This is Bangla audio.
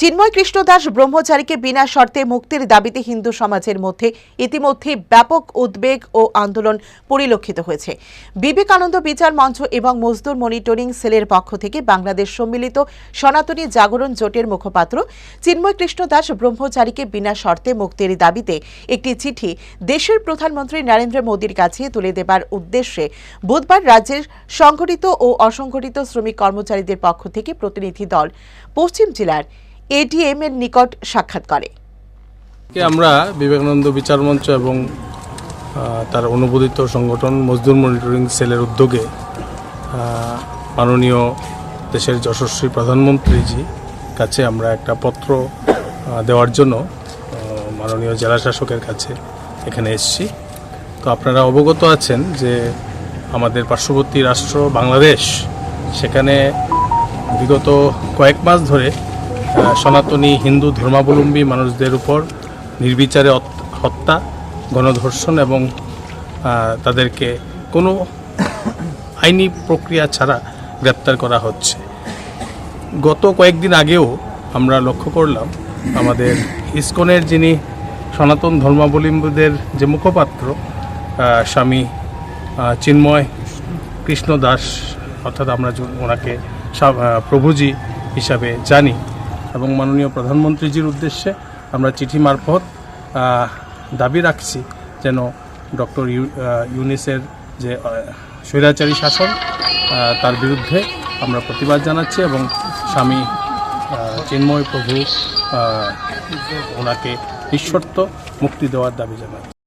চিন্ময় কৃষ্ণ দাস ব্রহ্মচারীকে বিনা শর্তে মুক্তির দাবিতে হিন্দু সমাজের মধ্যে ইতিমধ্যে ব্যাপক উদ্বেগ ও আন্দোলন পরিলক্ষিত হয়েছে। বিবেকানন্দ বিচার মঞ্চ এবং মজদুর মনিটরিং সেলের পক্ষ থেকে বাংলাদেশ সম্মিলিত সনাতনী জাগরণ জোটের মুখপাত্র চিন্ময় কৃষ্ণ দাস ব্রহ্মচারীকে বিনা শর্তে মুক্তির দাবিতে একটি চিঠি দেশের প্রধানমন্ত্রী নরেন্দ্র মোদীর কাছে তুলে দেবার উদ্দেশ্যে বুধবার রাজ্যের সংগঠিত ও অসংগঠিত শ্রমিক কর্মচারীদের পক্ষ থেকে প্রতিনিধি দল পশ্চিম জেলার এডিএম এর নিকট সাক্ষাৎ করে। আমরা বিবেকানন্দ বিচার মঞ্চ এবং তার অনুমোদিত সংগঠন মজদুর মনিটরিং সেলের উদ্যোগে মাননীয় দেশের যশস্বী প্রধানমন্ত্রীজি কাছে আমরা একটা পত্র দেওয়ার জন্য মাননীয় জেলা শাসকের কাছে এখানে এসেছি। তো আপনারা অবগত আছেন যে আমাদের পার্শ্ববর্তী রাষ্ট্র বাংলাদেশ সেখানে বিগত কয়েক মাস ধরে সনাতনী হিন্দু ধর্মাবলম্বী মানুষদের উপর নির্বিচারে হত- হত্যা, গণধর্ষণ এবং তাদেরকে কোনো আইনি প্রক্রিয়া ছাড়া গ্রেপ্তার করা হচ্ছে। গত কয়েকদিন আগেও আমরা লক্ষ্য করলাম, আমাদের ইসকনের যিনি সনাতন ধর্মাবলম্বীদের যে মুখপাত্র স্বামী চিন্ময় কৃষ্ণ দাস অর্থাৎ আমরা ওনাকে প্রভুজি হিসাবে জানি এবং মাননীয় প্রধানমন্ত্রীজির উদ্দেশ্যে আমরা চিঠি মারফত দাবি রাখছি যেন ডক্টর ইউনিসের যে স্বৈরাচারী শাসন তার বিরুদ্ধে আমরা প্রতিবাদ জানাচ্ছি এবং স্বামী চিন্ময় প্রভু ওনাকে নিঃশর্ত মুক্তি দেওয়ার দাবি জানাচ্ছি।